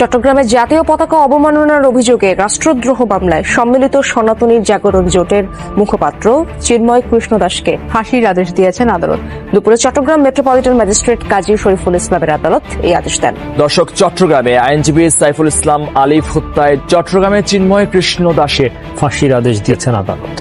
চট্টগ্রামে জাতীয় পতাকা অবমাননার অভিযোগে রাষ্ট্রদ্রোহ মামলায় সম্মিলিত সনাতনী জাগরণ জোটের মুখপাত্র চিন্ময় কৃষ্ণ দাসকে ফাঁসির আদেশ দিয়েছেন আদালত। দুপুরে চট্টগ্রাম মেট্রোপলিটন ম্যাজিস্ট্রেট কাজী শরীফুল ইসলামের আদালত এই আদেশ দেন। দর্শক, চট্টগ্রামে আইনজীবী সাইফুল ইসলাম আলিফ হত্যায় চট্টগ্রামে চিন্ময় কৃষ্ণ দাসের ফাঁসির আদেশ দিয়েছেন আদালত।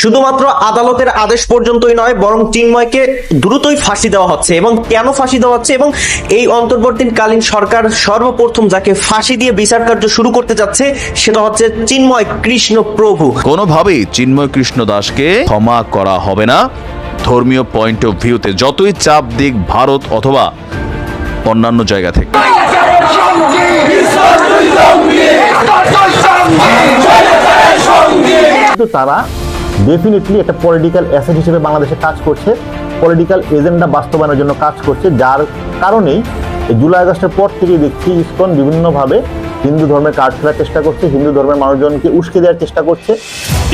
শুধুমাত্র আদালতের আদেশ পর্যন্তই নয় বরং চিন্ময়কে দ্রুতই ফাঁসি দেওয়া হচ্ছে। এবং কেন ফাঁসি দেওয়া হচ্ছে? এবং এই অন্তর্বর্তীকালীন সরকার সর্বপ্রথম যাকে ফাঁসি দিয়ে বিচার কার্য শুরু করতে যাচ্ছে সেটা হচ্ছে চিন্ময় কৃষ্ণ প্রভু। কোনোভাবেই চিন্ময় কৃষ্ণ দাসকে ক্ষমা করা হবে না। ধর্মীয় পয়েন্ট অফ ভিউতে যতই চাপ দিক ভারত অথবা অন্যান্য জায়গা থেকে। কিন্তু তারা ডেফিনেটলি একটা পলিটিক্যাল অ্যাসেট হিসেবে বাংলাদেশে কাজ করছে। পলিটিক্যাল এজেন্ডা বাস্তবায়নের জন্য কাজ করছে, যার কারণেই জুলাই আগস্টের পর থেকেই দেখছি ইসকন বিভিন্নভাবে হিন্দু ধর্মের কাজ ফেরার চেষ্টা করছে, হিন্দু ধর্মের মানুষজনকে উস্কে দেওয়ার চেষ্টা করছে।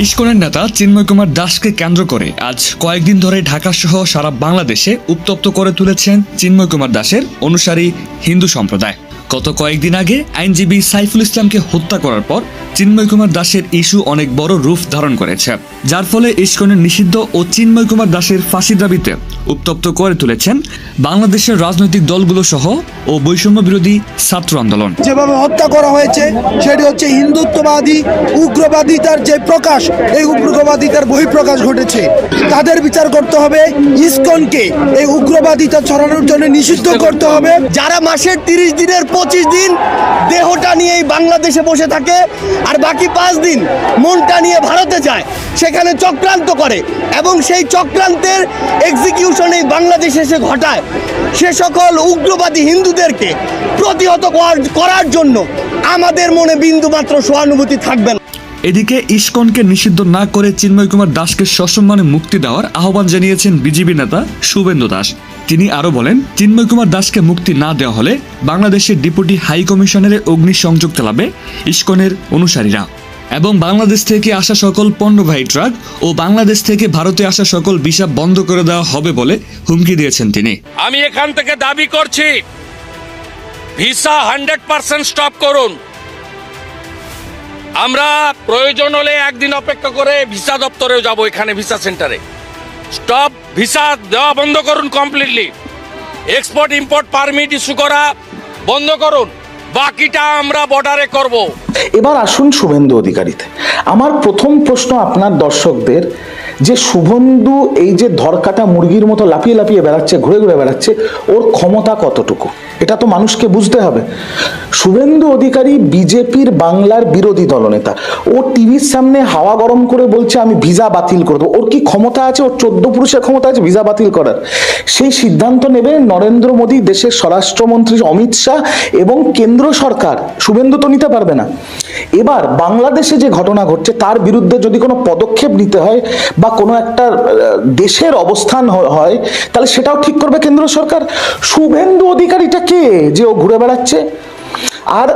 ইস্কনের নেতা চিন্ময় কুমার দাসকে কেন্দ্র করে আজ কয়েকদিন ধরে ঢাকা সহ সারা বাংলাদেশে উত্তপ্ত করে তুলেছেন চিন্ময় কুমার দাসের অনুসারী হিন্দু সম্প্রদায়। গত কয়েকদিন আগে আইনজীবী সাইফুল ইসলামকে হত্যা করার পর চিন্ময় কুমার দাসের ইস্যু অনেক বড় রূপ ধারণ করেছে, যার ফলে ইস্কনের নিষিদ্ধ ও চিন্ময় কুমার দাসের ফাঁসির দাবিতে উত্তপ্ত করে তুলেছেন বাংলাদেশের রাজনৈতিক দলগুলো সহ ও বৈষম্য বিরোধী ছাত্র আন্দোলন। যেভাবে হত্যা করা হয়েছে, সেটি হচ্ছে হিন্দুত্ববাদী উগ্রবাদিতার যে প্রকাশ, এই উগ্রবাদিতার বহিঃপ্রকাশ ঘটেছে। তাদের বিচার করতে হবে ইসকনকে, এই উগ্রবাদিতা ছড়ানোর জন্য নিষিদ্ধ করতে হবে। যারা মাসের তিরিশ দিনের পঁচিশ দিন দেহটা নিয়ে এই বাংলাদেশে বসে থাকে, আর বাকি পাঁচ দিন মনটা নিয়ে ভারতে যায়, সেখানে চক্রান্ত করে এবং সেই চক্রান্তের এক্সিকিউশন এই বাংলাদেশে এসে ঘটায়। সে সকল উগ্রবাদী হিন্দুদেরকে প্রতিহত করার- করার জন্য আমাদের মনে বিন্দুমাত্র সহানুভূতি থাকবে না। এদিকে ইস্কনকে নিষিদ্ধ না করে চিন্ময় কুমার দাসকে সসম্মানে মুক্তি দেওয়ার আহ্বান জানিয়েছেন বিজেপি নেতা শুভেন্দু দাস। তিনি আরও বলেন, চিন্ময় কুমার দাসকে মুক্তি না দেওয়া হলে বাংলাদেশের ডিপুটি হাই কমিশনের অগ্নিসংযোগ চালাবে ইস্কনের অনুসারীরা এবং বাংলাদেশ থেকে আসা সকল পণ্যবাহী ট্রাক ও বাংলাদেশ থেকে ভারতে আসা সকল ভিসা বন্ধ করে দেওয়া হবে বলে হুমকি দিয়েছেন তিনি। আমি এখান থেকে দাবি করছি, ভিসা হান্ড্রেড পার্সেন্ট স্টপ করুন। আমরা প্রয়োজন হলে একদিন অপেক্ষা করে ভিসা দপ্তরেও যাব এখানে ভিসা সেন্টারে। স্টপ ভিসা দেওয়া বন্ধ করুন completely export import permit issue করা বন্ধ করুন। বাকিটা আমরা বর্ডারে করব। এবার আসুন শুভেন্দু অধিকারীতে। আমার প্রথম প্রশ্ন আপনার দর্শকদের, যে শুভেন্দু এই যে ধরকাটা মুরগির মতো লাফিয়ে লাফিয়ে বেড়াচ্ছে, ঘুরে ঘুরে বেড়াচ্ছে, ওর ক্ষমতা কতটুকু? এটা তো মানুষকে বুঝতে হবে। শুভেন্দু অধিকারী বিজেপির বাংলার বিরোধী দলনেতা। ও টিভির সামনে হাওয়া গরম করে বলছে, আমি ভিসা বাতিল করে দেবো ওর কি ক্ষমতা আছে? ওর চোদ্দ পুরুষের ক্ষমতা আছে ভিসা বাতিল করার। সেই সিদ্ধান্ত নেবে নরেন্দ্র মোদী, দেশের স্বরাষ্ট্রমন্ত্রী অমিত শাহ এবং কেন্দ্র সরকার। শুভেন্দু তো নিতে পারবে না। এবার বাংলাদেশে যে ঘটনা ঘটছে, তার বিরুদ্ধে যদি কোনো পদক্ষেপ নিতে হয় বা কোনো একটা দেশের অবস্থান হয়, তাহলে সেটাও ঠিক করবে কেন্দ্র সরকার। শুভেন্দু অধিকারীটা কে যে ও ঘুরে বেড়াচ্ছে? আর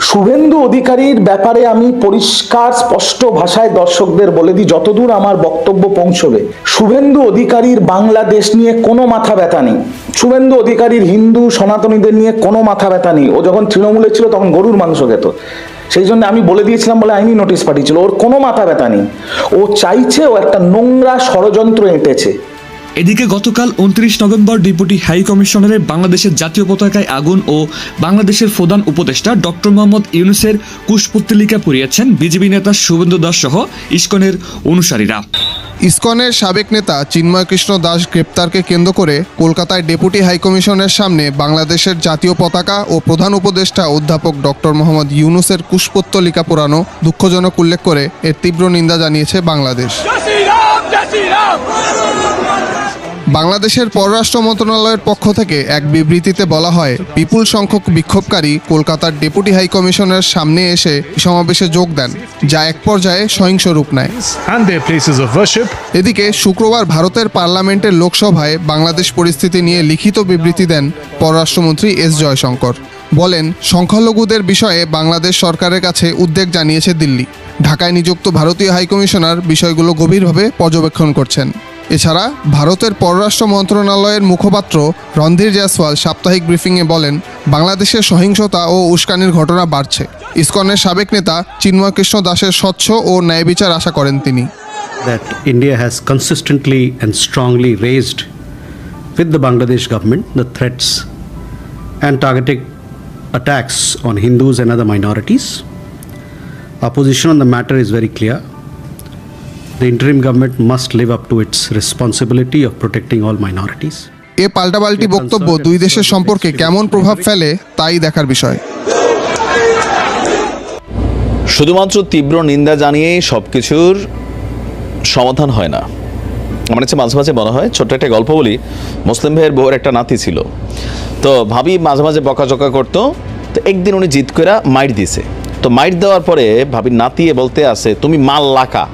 শুভেন্দু অধিকারীর ব্যাপারে আমি পরিষ্কার, স্পষ্ট ভাষায় দর্শকদের বলে দিই, যতদূর আমার বক্তব্য পৌঁছবে, শুভেন্দু অধিকারীর বাংলাদেশ নিয়ে কোনো মাথা ব্যথা নেই। শুভেন্দু অধিকারীর হিন্দু সনাতনীদের নিয়ে কোনো মাথা ব্যথা নেই। ও যখন তৃণমূলে ছিল, তখন গরুর মাংস খেত। সেই জন্য আমি বলে দিয়েছিলাম, বলে আইনি নোটিশ পাঠিয়েছিল। ওর কোনো মাথা ব্যথা নেই। ও চাইছে ও একটা নোংরা ষড়যন্ত্র এঁটেছে। এদিকে গতকাল উনত্রিশ নভেম্বর ডেপুটি হাই কমিশনারের বাংলাদেশের জাতীয় পতাকায় আগুন ও বাংলাদেশের প্রধান উপদেষ্টা ডক্টর মোহাম্মদ ইউনুসের কুশপুত্তলিকা পুড়িয়েছেন বিজেপি নেতা শুভেন্দু দাস সহ ইস্কনের অনুসারীরা। ইসকনের সাবেক নেতা চিন্ময় কৃষ্ণ দাস গ্রেপ্তারকে কেন্দ্র করে কলকাতায় ডেপুটি হাইকমিশনের সামনে বাংলাদেশের জাতীয় পতাকা ও প্রধান উপদেষ্টা অধ্যাপক ডক্টর মোহাম্মদ ইউনুসের কুশপত্তলিকা পোড়ানো দুঃখজনক উল্লেখ করে এর তীব্র নিন্দা জানিয়েছে বাংলাদেশ। Kaçıram! বাংলাদেশের পররাষ্ট্র মন্ত্রণালয়ের পক্ষ থেকে এক বিবৃতিতে বলা হয় বিপুল সংখ্যক বিক্ষোভকারী কলকাতার ডেপুটি হাই কমিশনের সামনে এসে সমাবেশে যোগ দেন যা এক পর্যায়ে সহিংস রূপ নেয়. এদিকে শুক্রবার ভারতের পার্লামেন্টের লোকসভায় বাংলাদেশ পরিস্থিতি নিয়ে লিখিত বিবৃতি দেন পররাষ্ট্রমন্ত্রী এস জয়শঙ্কর। বলেন সংখ্যালঘুদের বিষয়ে বাংলাদেশ সরকারের কাছে উদ্বেগ জানিয়েছে দিল্লি। ঢাকায় নিযুক্ত ভারতীয় হাইকমিশনার বিষয়গুলো গভীরভাবে পর্যবেক্ষণ করছেন। এছাড়া ভারতের পররাষ্ট্র মন্ত্রণালয়ের মুখপাত্র রণধীর জয়সওয়াল সাপ্তাহিক ব্রিফিংয়ে বলেন বাংলাদেশের সহিংসতা ও উস্কানির ঘটনা বাড়ছে ইসকনের সাবেক নেতা চিন্ময় কৃষ্ণ দাসের স্বচ্ছ ও ন্যায় বিচার আশা করেন তিনি that India has consistently and strongly raised with the Bangladesh government the threats and targeted attacks on Hindus and other minorities. Our position on the matter is very clear. The interim government must live up to its responsibility of protecting all minorities. এ পাল্টাপাল্টি বক্তব্য দুই দেশের সম্পর্কে কেমন প্রভাব ফেলে তাই দেখার বিষয়। শুধুমাত্র তীব্র নিন্দা জানিয়ে সব কিছুর সমাধান হয় না। আমার কাছে মাঝে মাঝে মনে হয় ছোট্ট একটা গল্প বলি মুসলিম ভাইয়ের বউয়ের একটা নাতি ছিল। তো ভাবি মাঝে মাঝে বকাঝকা করতো তো একদিন উনি জিদ করে মাইট দিছে তো মাইট দেওয়ার পরে ভাবি নাতিয়ে বলতে আছে তুমি মাল লাকা।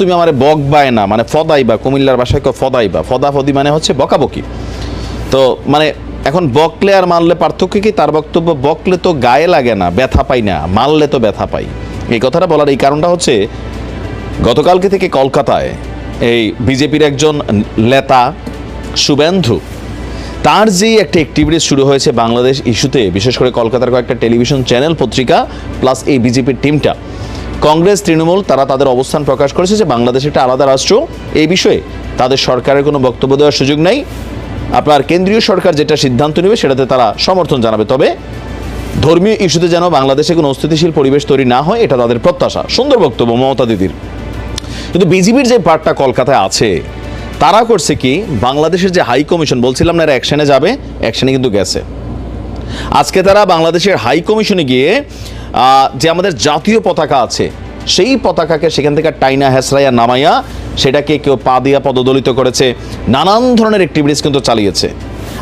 তুমি আমার বক বায় না মানে ফদাইবা, কুমিল্লার ভাষায় কো ফদাইবা। ফদা ফদি মানে হচ্ছে বকাবকি। তো মানে এখন বকলে আর মারলে পার্থক্য কি? তার বক্তব্য, বকলে তো গায়ে লাগে না, ব্যথা পাই না মারলে তো ব্যথা পাই। এই কথাটা বলার এই কারণটা হচ্ছে, গতকালকে থেকে কলকাতায় এই বিজেপির একজন নেতা, শুভেন্দু, তার যে একটা অ্যাক্টিভিটি শুরু হয়েছে বাংলাদেশ ইস্যুতে, বিশেষ করে কলকাতার কয়েকটা টেলিভিশন চ্যানেল পত্রিকা প্লাস এই বিজেপির টিমটা কংগ্রেস, তৃণমূল, তারা তাদের অবস্থান প্রকাশ করেছে যে বাংলাদেশ একটা আলাদা রাষ্ট্র। এই বিষয়ে তাদের সরকারের কোনো বক্তব্য দেওয়ার সুযোগ নেই। আপনার কেন্দ্রীয় সরকার যেটা সিদ্ধান্ত নেবে, সেটাতে তারা সমর্থন জানাবে। তবে ধর্মীয় ইস্যুতে যেন বাংলাদেশে কোনো অস্থিতিশীল পরিবেশ তৈরি না হয়, এটা তাদের প্রত্যাশা। সুন্দর বক্তব্য, মমতা দিদির। কিন্তু বিজেপির যে পার্টটা কলকাতায় আছে, তারা করছে কি, বাংলাদেশের যে হাই কমিশন, বলছিলাম না এরা অ্যাকশনে যাবে অ্যাকশনে কিন্তু গেছে। আজকে তারা বাংলাদেশের হাই কমিশনে গিয়ে যে আমাদের জাতীয় পতাকা আছে, সেই পতাকাকে সেখান থেকে টাইনা হেসরাইয়া নামাইয়া, সেটাকে কেউ পা দিয়া পদদলিত করেছে। নানান ধরনের অ্যাক্টিভিটিস কিন্তু চালিয়েছে।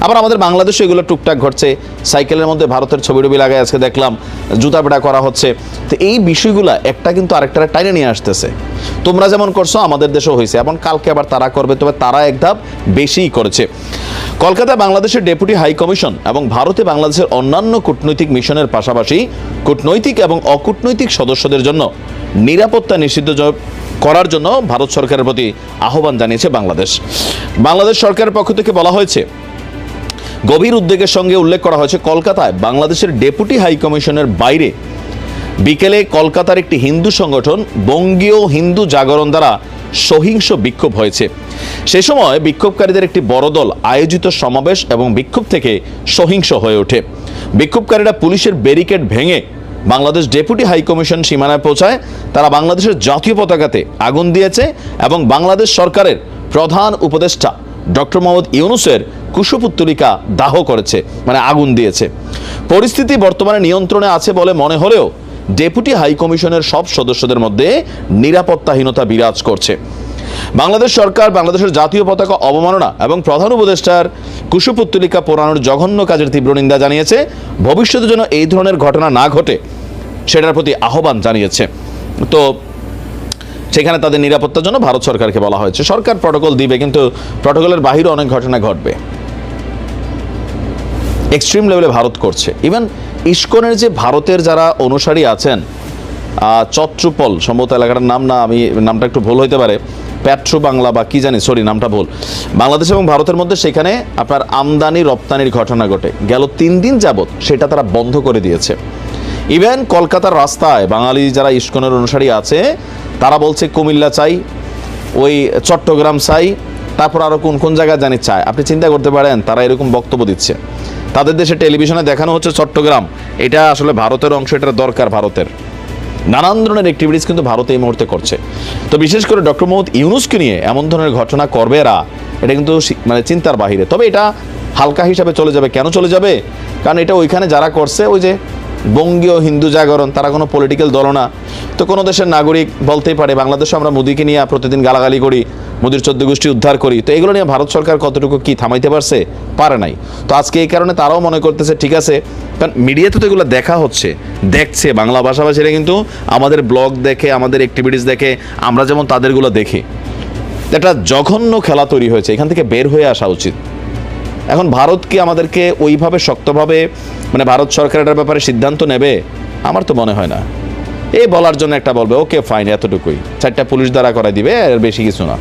আবার আমাদের বাংলাদেশে এগুলো টুকটাক ঘটছে। সাইকেলের মধ্যে ভারতের ছবি টবি লাগায় আজকে দেখলাম, জুতা পেটা করা হচ্ছে। তো এই বিষয়গুলো একটা কিন্তু আরেকটা টাইনে নিয়ে আসতেছে। তোমরা যেমন করছ, আমাদের দেশেও হয়েছে। এবং কালকে আবার তারা করবে, তবে তারা এক ধাপ বেশিই করেছে। কলকাতায় বাংলাদেশের ডেপুটি হাই কমিশন এবং ভারতে বাংলাদেশের অন্যান্য কূটনৈতিক মিশনের পাশাপাশি কূটনৈতিক এবং অকূটনৈতিক সদস্যদের জন্য নিরাপত্তা নিষিদ্ধ করার জন্য ভারত সরকারের প্রতি আহ্বান জানিয়েছে বাংলাদেশ। বাংলাদেশ সরকারের পক্ষ থেকে বলা হয়েছে, গভীর উদ্বেগের সঙ্গে উল্লেখ করা হয়েছে কলকাতায় বাংলাদেশের ডেপুটি হাই কমিশনের বাইরে বিকেলে কলকাতার একটি হিন্দু সংগঠন বঙ্গীয় হিন্দু জাগরণ দ্বারা সহিংস বিক্ষোভ হয়েছে। সে সময় বিক্ষোভকারীদের একটি বড় দল আয়োজিত সমাবেশ এবং বিক্ষোভ থেকে সহিংস হয়ে ওঠে। বিক্ষোভকারীরা পুলিশের ব্যারিকেড ভেঙে বাংলাদেশ ডেপুটি হাই কমিশন সীমানায় পৌঁছায়। তারা বাংলাদেশের জাতীয় পতাকাতে আগুন দিয়েছে এবং বাংলাদেশ সরকারের প্রধান উপদেষ্টা ডক্টর মোহাম্মদ ইউনুসের কুশপুত্তলিকা দাহ করেছে মানে আগুন দিয়েছে। পরিস্থিতি বর্তমানে নিয়ন্ত্রণে আছে বলে মনে হলেও ডেপুটি হাই কমিশনের সব সদস্যদের মধ্যে নিরাপত্তাহীনতা বিরাজ করছে। বাংলাদেশ সরকার, বাংলাদেশের জাতীয় পতাকা অবমাননা এবং প্রধান উপদেষ্টার কুশপুত্তলিকা পোড়ানোর জঘন্য কাজের তীব্র নিন্দা জানিয়েছে। ভবিষ্যতে যেন এই ধরনের ঘটনা না ঘটে, সেটার প্রতি আহ্বান জানিয়েছে। তো সেখানে তাদের নিরাপত্তার জন্য ভারত সরকারকে বলা হয়েছে। সরকার প্রটোকল দিবে, কিন্তু প্রটোকলের বাহিরে অনেক ঘটনা ঘটবে। এক্সট্রিম লেভেলে ভারত করছে। ইভেন ইস্কনের যে ভারতের যারা অনুসারী আছেন চত্রুপল, সম্ভবত এলাকাটার নাম না, আমি নামটা একটু ভুল হইতে পারে, প্যাট্রো বাংলা বা কি জানি, সরি, নামটা ভুল। বাংলাদেশ এবং ভারতের মধ্যে সেখানে আপনার আমদানি, রপ্তানির ঘটনা ঘটে। গেল তিন দিন যাবৎ সেটা তারা বন্ধ করে দিয়েছে। ইভেন কলকাতার রাস্তায় বাঙালি যারা ইস্কনের অনুসারী আছে, তারা বলছে কুমিল্লা চাই, ওই চট্টগ্রাম চাই, তারপর আরও কোন কোন জায়গায় জানি চায় আপনি চিন্তা করতে পারেন, তারা এরকম বক্তব্য দিচ্ছে। তাদের দেশে টেলিভিশনে দেখানো হচ্ছে চট্টগ্রাম। এটা আসলে ভারতের অংশ এটা দরকার ভারতের। নানান ধরনের অ্যাক্টিভিটিস কিন্তু ভারত এই মুহূর্তে করছে। তো বিশেষ করে ডক্টর মোহাম্মদ ইউনুসকে নিয়ে এমন ধরনের ঘটনা করবে এরা, এটা কিন্তু মানে চিন্তার বাহিরে। তবে এটা হালকা হিসাবে চলে যাবে। কেন চলে যাবে? কারণ এটা ওইখানে যারা করছে, ওই যে বঙ্গীয় হিন্দু জাগরণ, তারা কোনো পলিটিক্যাল দল না। তো কোনো দেশের নাগরিক বলতেই পারে, বাংলাদেশে আমরা মোদিকে নিয়ে প্রতিদিন গালাগালি করি, মোদির চোদ্দ গোষ্ঠী উদ্ধার করি। তো এগুলো নিয়ে ভারত সরকার কতটুকু কি থামাইতে পারছে? পারে নাই। তো আজকে এই কারণে তারাও মনে করতেছে, ঠিক আছে, কারণ মিডিয়াতে তো এগুলো দেখা হচ্ছে, দেখছে, বাংলা ভাষাভাষীরা কিন্তু আমাদের ব্লগ দেখে, আমাদের অ্যাক্টিভিটিস দেখে, আমরা যেমন তাদেরগুলো দেখি। একটা জঘন্য খেলা তৈরি হয়েছে, এখান থেকে বের হয়ে আসা উচিত। এখন ভারত কি আমাদেরকে ওইভাবে শক্তভাবে মানে ভারত সরকার এটার ব্যাপারে সিদ্ধান্ত নেবে? আমার তো মনে হয় না। এই বলার জন্য একটা বলবে, ওকে ফাইন এতটুকুই। চারটা পুলিশ দ্বারা করাই দিবে এর বেশি কিছু না।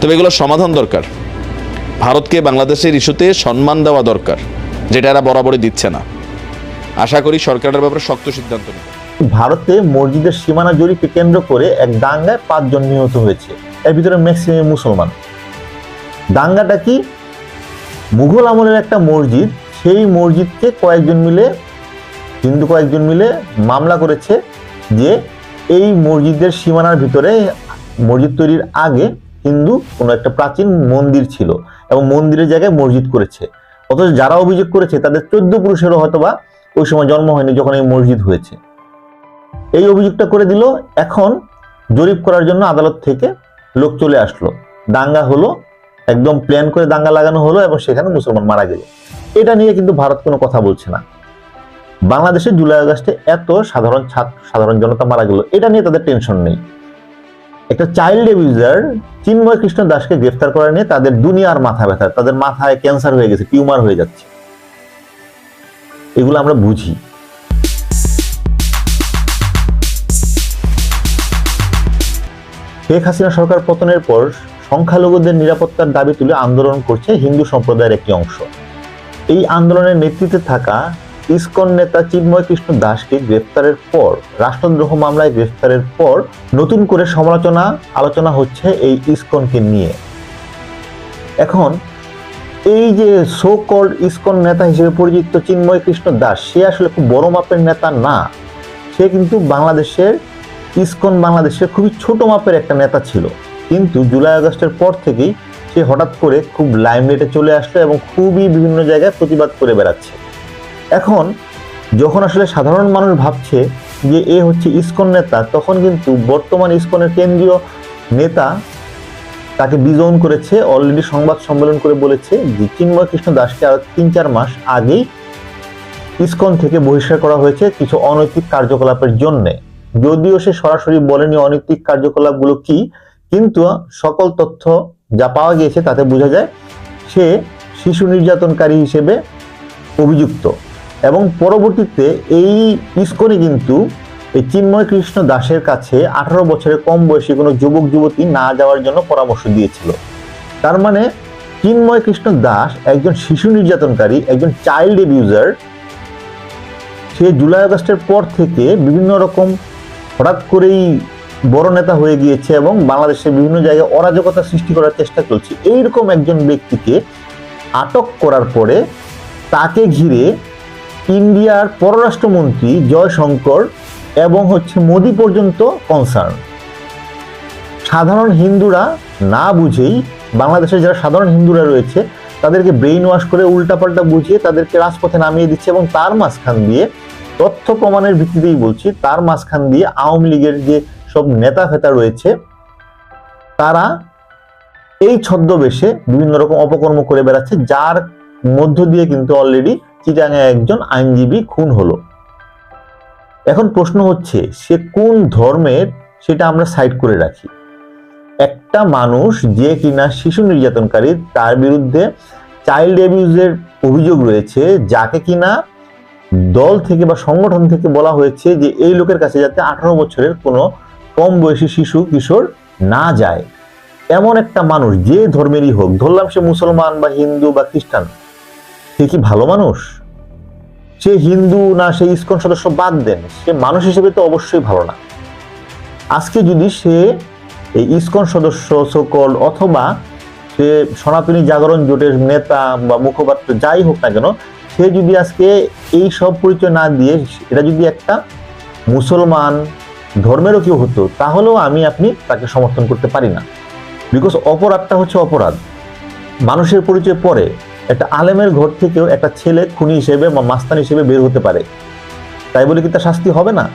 তবে এগুলোর সমাধান দরকার। ভারতকে বাংলাদেশের ইস্যুতে সম্মান দেওয়া দরকার, যেটা এরা বরাবরই দিচ্ছে না। আশা করি সরকারের ব্যাপারে শক্ত সিদ্ধান্ত নেবে। ভারতে মসজিদের সীমানা জরিপকে কেন্দ্র করে এক দাঙ্গায় পাঁচজন নিহত হয়েছে। এর ভিতরে ম্যাক্সিমাম মুসলমান। দাঙ্গাটা কি? মুঘল আমলের একটা মসজিদ, সেই মসজিদকে কয়েকজন মিলে, হিন্দু কয়েকজন মিলে মামলা করেছে যে এই মসজিদের সীমানার ভিতরে মসজিদ তৈরির আগে হিন্দু কোনো একটা প্রাচীন মন্দির ছিল এবং মন্দিরের জায়গায় মসজিদ করেছে। অথচ যারা অভিযোগ করেছে, তাদের চোদ্দ পুরুষেরও হয়তোবা ওই সময় জন্ম হয়নি যখন এই মসজিদ হয়েছে। এই অভিযোগটা করে দিল, এখন জরিপ করার জন্য আদালত থেকে লোক চলে আসলো। দাঙ্গা হলো একদম প্ল্যান করে দাঙ্গা লাগানো হলো এবং সেখানে মুসলমান মারা গেল। এটা নিয়ে কিন্তু ভারত কোনো কথা বলছে না। বাংলাদেশে জুলাই আগস্টে এত সাধারণ ছাত্র, সাধারণ জনতা মারা গেল, এটা নিয়ে তাদের টেনশন নেই। একটা চাইল্ড এবিউজার চিন্ময় কৃষ্ণ দাসকে গ্রেফতার করা নিয়ে তাদের দুনিয়ার মাথা ব্যথা, তাদের মাথায় ক্যান্সার হয়ে গেছে টিউমার হয়ে যাচ্ছে। এগুলো আমরা বুঝি। শেখ হাসিনা সরকার পতনের পর সংখ্যালঘুদের নিরাপত্তার দাবি তুলে আন্দোলন করছে হিন্দু সম্প্রদায়ের একটি অংশ। এই আন্দোলনের নেতৃত্বে থাকা ইসকন নেতা চিন্ময় কৃষ্ণ দাসকে গ্রেফতারের পর, রাষ্ট্রদ্রোহ মামলায় গ্রেফতারের পর নতুন করে সমালোচনা, আলোচনা হচ্ছে এই ইসকনকে নিয়ে। এখন এই যে সো কল্ড ইসকন নেতা হিসেবে পরিচিত চিন্ময় কৃষ্ণ দাস, সে আসলে খুব বড় মাপের নেতা না। সে কিন্তু বাংলাদেশের, ইসকন বাংলাদেশের খুবই ছোট মাপের একটা নেতা ছিল। কিন্তু জুলাই আগস্টের পর থেকেই সে হঠাৎ করে খুব লাইমলাইটে চলে আসলো এবং খুবই বিভিন্ন জায়গায় প্রতিবাদ করে বেড়াচ্ছে। এখন যখন আসলে সাধারণ মানুষ ভাবছে যে এ হচ্ছে ইসকন নেতা, তখন কিন্তু বর্তমান ইসকনের কেন্দ্রীয় নেতা তাকে বিজয়ন করেছে অলরেডি সংবাদ সম্মেলন করে বলেছে যে চিন্ময় কৃষ্ণ দাসকে আরও তিন চার মাস আগেই ইসকন থেকে বহিষ্কার করা হয়েছে কিছু অনৈতিক কার্যকলাপের জন্যে। যদিও সে সরাসরি বলেনি অনৈতিক কার্যকলাপগুলো কি কিন্তু সকল তথ্য যা পাওয়া গিয়েছে তাতে বোঝা যায় সে শিশু নির্যাতনকারী হিসেবে অভিযুক্ত। এবং পরবর্তীতে এই ইস্কনে কিন্তু এই চিন্ময় কৃষ্ণ দাসের কাছে আঠারো বছরের কম বয়সী কোনো যুবক, যুবতী না যাওয়ার জন্য পরামর্শ দিয়েছিল। তার মানে চিন্ময় কৃষ্ণ দাস একজন শিশু নির্যাতনকারী, একজন চাইল্ড এবিউজার সে জুলাই আগস্টের পর থেকে বিভিন্ন রকম হঠাৎ করেই বড় নেতা হয়ে গিয়েছে এবং বাংলাদেশের বিভিন্ন জায়গায় অরাজকতা সৃষ্টি করার চেষ্টা চলছে। এইরকম একজন ব্যক্তিকে আটক করার পরে তাকে ঘিরে ইন্ডিয়ার পররাষ্ট্রমন্ত্রী জয়শঙ্কর এবং হচ্ছে মোদি পর্যন্ত কনসার্ন সাধারণ হিন্দুরা না বুঝেই বাংলাদেশের যারা সাধারণ হিন্দুরা রয়েছে, তাদেরকে ব্রেইন ওয়াশ করে উল্টাপাল্টা বুঝিয়ে তাদেরকে রাজপথে নামিয়ে দিচ্ছে এবং তার মাঝখান দিয়ে তথ্য প্রমাণের ভিত্তিতেই বলছি, তার মাঝখান দিয়ে আওয়ামী লীগের যে সব নেতা ফেতা রয়েছে, তারা এই ছদ্মবেশে বিভিন্ন রকম অপকর্ম করে বেড়াচ্ছে, যার মধ্য দিয়ে কিন্তু অলরেডি চিটাঙে একজন আইনজীবী খুন হলো। এখন প্রশ্ন হচ্ছে, সে কোন ধর্মের সেটা আমরা সাইড করে রাখি? একটা মানুষ যে কিনা শিশু নির্যাতনকারী, তার বিরুদ্ধে চাইল্ড অ্যাবিউজের অভিযোগ রয়েছে, যাকে কিনা দল থেকে বা সংগঠন থেকে বলা হয়েছে যে, এই লোকের কাছে যাতে আঠারো বছরের কোনো কম বয়সী শিশু কিশোর না যায়। এমন একটা মানুষ যে ধর্মেরই হোক, ধরলাম সে মুসলমান বা হিন্দু বা খ্রিস্টান, সে কি ভালো মানুষ? সে হিন্দু না, সে ইস্কন সদস্য বাদ দেন, সে মানুষ হিসেবে তো অবশ্যই ভালো না। আজকে যদি সে এই ইস্কন সদস্য সকল অথবা সে সনাতনী জাগরণ জোটের নেতা বা মুখপাত্র যাই হোক না কেন, সে যদি আজকে এই সব পরিচয় না দিয়ে এটা যদি একটা মুসলমান ধর্মেরও কেউ হতো, তাহলেও আমি, আপনি তাকে সমর্থন করতে পারি না। বিকজ অপরাধটা হচ্ছে অপরাধ। মানুষের পরিচয় পরে, একটা আলেমের ঘর থেকেও একটা ছেলে খুনি হিসেবে বা মাস্তান হিসেবে বের হতে পারে। তাই বলে কি তার শাস্তি হবে না?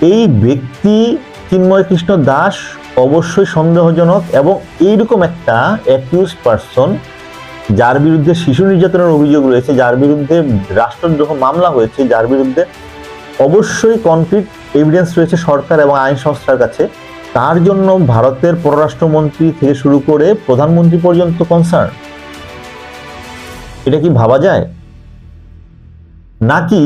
এই ব্যক্তি চিন্ময় কৃষ্ণ দাস অবশ্যই সন্দেহজনক এবং এইরকম একটা অ্যাকিউজ পারসন যার বিরুদ্ধে শিশু নির্যাতনের অভিযোগ রয়েছে, যার বিরুদ্ধে রাষ্ট্রদ্রোহ মামলা হয়েছে, যার বিরুদ্ধে অবশ্যই কনক্রিট এভিডেন্স রয়েছে সরকার এবং আইন সংস্থার কাছে। তার জন্য ভারতের পররাষ্ট্রমন্ত্রী থেকে শুরু করে প্রধানমন্ত্রী পর্যন্ত কনসার্ন এটা কি ভাবা যায়? নাকি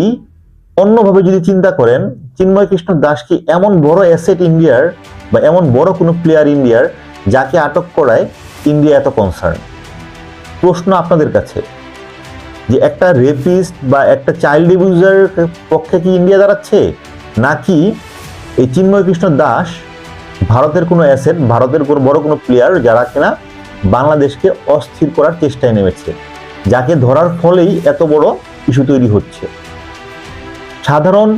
অন্যভাবে যদি চিন্তা করেন, চিন্ময় কৃষ্ণ দাস কি এমন বড় অ্যাসেট ইন্ডিয়ার বা এমন বড় কোনো প্লেয়ার ইন্ডিয়ার যাকে আটক করায় ইন্ডিয়া এত কনসার্ন প্রশ্ন আপনাদের কাছে। যে একটা রেপিস্ট বা একটা চাইল্ড অ্যাবিউজার পক্ষে কি ইন্ডিয়া দাঁড়াচ্ছে? নাকি এই চিন্ময় কৃষ্ণ দাস ভারতের কোনো অ্যাসেট ভারতের কোনো বড় কোনো প্লেয়ার যারা কিনা বাংলাদেশকে অস্থির করার চেষ্টায় নেমেছে, যাকে ধরার ফলেই এত বড় ইস্যু তৈরি হচ্ছে। সাধারণ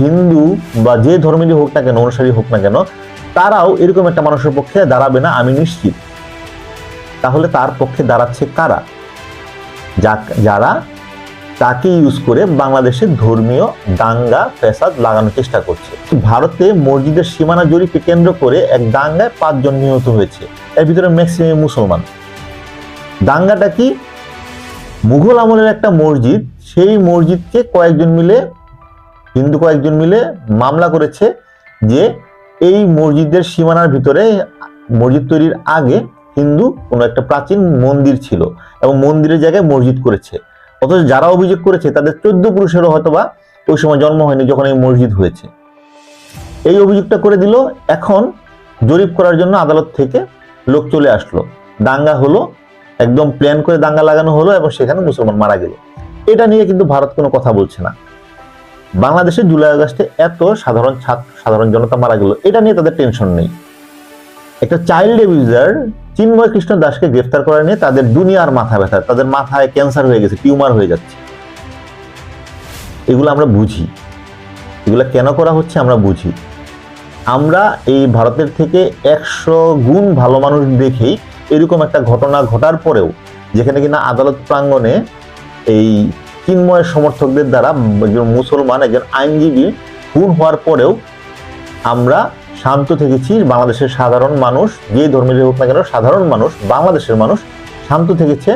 হিন্দু বা যে ধর্মেরই হোক না কেন, অনুসারী হোক না কেন, তারাও এরকম একটা মানুষের পক্ষে দাঁড়াবে না, আমি নিশ্চিত। তাহলে তার পক্ষে দাঁড়াচ্ছে কারা? যারা তাকে ইউজ করে বাংলাদেশের ধর্মীয় দাঙ্গা, ফ্যাসাদ লাগানোর চেষ্টা করছে। ভারতে মসজিদের সীমানা জরিপকে কেন্দ্র করে এক দাঙ্গায় পাঁচজন নিহত হয়েছে। এর ভিতরে ম্যাক্সিমাম মুসলমান। দাঙ্গাটা কি? মুঘল আমলের একটা মসজিদ, সেই মসজিদকে কয়েকজন মিলে, হিন্দু কয়েকজন মিলে মামলা করেছে যে এই মসজিদের সীমানার ভিতরে মসজিদ তৈরির আগে হিন্দু কোনো একটা প্রাচীন মন্দির ছিল এবং মন্দিরের জায়গায় মসজিদ করেছে। অথচ যারা অভিযোগ করেছে, তাদের চোদ্দ পুরুষেরও হয়তোবা ওই সময় জন্ম হয়নি যখন এই মসজিদ হয়েছে। এই অভিযোগটা করে দিল, এখন জরিপ করার জন্য আদালত থেকে লোক চলে আসলো। দাঙ্গা হলো, একদম প্ল্যান করে দাঙ্গা লাগানো হলো এবং সেখানে মুসলমান মারা গেল। এটা নিয়ে কিন্তু ভারত কোনো কথা বলছে না। বাংলাদেশে জুলাই আগস্টে এত সাধারণ ছাত্র, সাধারণ জনতা মারা গেল, এটা নিয়ে তাদের টেনশন নেই। একটা চাইল্ড অ্যাবিউজার চিন্ময় কৃষ্ণ দাসকে গ্রেফতার করা নিয়ে তাদের দুনিয়ার মাথা ব্যথা, তাদের মাথায় ক্যান্সার হয়ে গেছে টিউমার হয়ে যাচ্ছে। এগুলো আমরা বুঝি। এগুলো কেন করা হচ্ছে আমরা বুঝি। আমরা এই ভারতের থেকে একশো গুণ ভালো মানুষ দেখেই এরকম একটা ঘটনা ঘটার পরেও যেখানে কিনা আদালত প্রাঙ্গণে এই চিন্ময়ের সমর্থকদের দ্বারা একজন মুসলমান, একজন আইনজীবী খুন হওয়ার পরেও আমরা শান্ত থেকেছি, বাংলাদেশের সাধারণ মানুষ, যে ধর্মের হোক না কেন, সাধারণ মানুষ, বাংলাদেশের মানুষ শান্ত থেকেছে,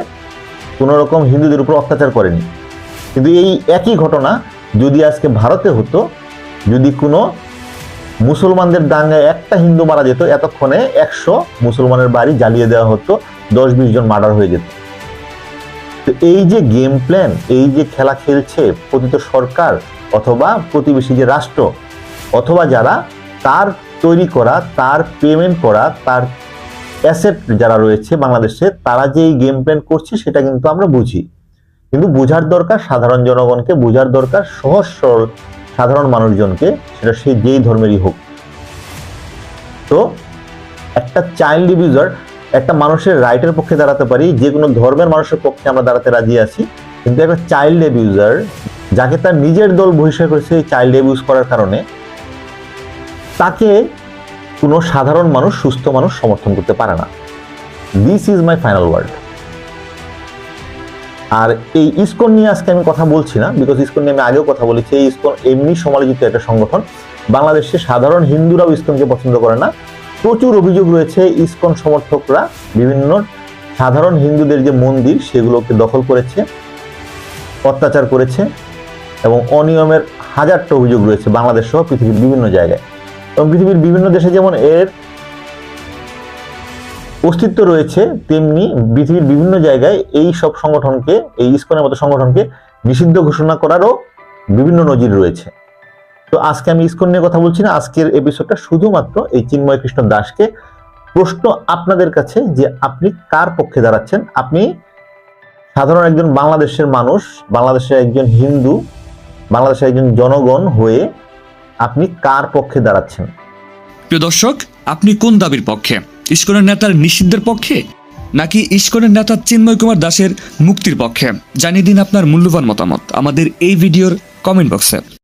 কোনো রকম হিন্দুদের উপর অত্যাচার করেনি। কিন্তু এই একই ঘটনা যদি আজকে ভারতে হতো, যদি কোনো মুসলমানদের দাঙ্গায় একটা হিন্দু মারা যেত, এতক্ষণে একশো মুসলমানের বাড়ি জ্বালিয়ে দেওয়া হতো দশ বিশ জন মার্ডার হয়ে যেত। তো এই যে গেম প্ল্যান, এই যে খেলা খেলছে পতিত সরকার অথবা প্রতিবেশী যে রাষ্ট্র, অথবা যারা, তার তৈরি করা, তার পেমেন্ট করা, তার অ্যাসেট যারা রয়েছে বাংলাদেশে, তারা যে এই গেম প্ল্যান করছে সেটা কিন্তু আমরা বুঝি। কিন্তু বোঝার দরকার সাধারণ জনগণকে, বোঝার দরকার সহজ সরল সাধারণ মানুষজনকে, সেটা সে যেই ধর্মেরই হোক। তো একটা চাইল্ড ডিভিউজার একটা মানুষের রাইটের পক্ষে দাঁড়াতে পারি, যে কোনো ধর্মের মানুষের পক্ষে আমরা দাঁড়াতে রাজি আছি, কিন্তু একটা চাইল্ড অ্যাবিউজার যাকে তার নিজের দল বহিষ্কার করেছে, এই চাইল্ড অ্যাবিউজ করার কারণে তাকে কোনো সাধারণ মানুষ, সুস্থ মানুষ সমর্থন করতে পারে না। This is my final word আর এই ইসকন নিয়ে আজকে আমি কথা বলছি না বিকজ ইসকন নিয়ে আমি আগেও কথা বলেছি। এই ইসকন এমনি সমালোচিত একটা সংগঠন। বাংলাদেশে সাধারণ হিন্দুরাও ইসকনকে পছন্দ করে না। প্রচুর অভিযোগ রয়েছে ইসকন সমর্থকরা, বিভিন্ন সাধারণ হিন্দুদের যে মন্দির, সেগুলোকে দখল করেছে, অত্যাচার করেছে এবং অনিয়মের হাজারটা অভিযোগ রয়েছে বাংলাদেশ সহ পৃথিবীর বিভিন্ন জায়গায়। এবং পৃথিবীর বিভিন্ন দেশে যেমন এর অস্তিত্ব রয়েছে, তেমনি পৃথিবীর বিভিন্ন জায়গায় এই সব সংগঠনকে, এই ইসকনের মতো সংগঠনকে নিষিদ্ধ ঘোষণা করারও বিভিন্ন নজির রয়েছে। তো আজকে আমি ইস্কন নিয়ে কথা বলছি না, আজকের এপিসোডটা শুধুমাত্র এই চিন্ময় কৃষ্ণ দাসকে। প্রশ্ন আপনাদের কাছে যে আপনি কার পক্ষে দাঁড়াচ্ছেন? আপনি সাধারণ একজন বাংলাদেশের মানুষ, বাংলাদেশের একজন হিন্দু, বাংলাদেশের একজন জনগণ হয়ে আপনি কার পক্ষে দাঁড়াচ্ছেন? প্রিয় দর্শক, আপনি কোন দাবির পক্ষে? ইস্কনের নেতার নিষিদ্ধের পক্ষে? নাকি ইস্কনের নেতা চিন্ময় কুমার দাসের মুক্তির পক্ষে? জানিয়ে দিন আপনার মূল্যবান মতামত আমাদের এই ভিডিওর কমেন্ট বক্সে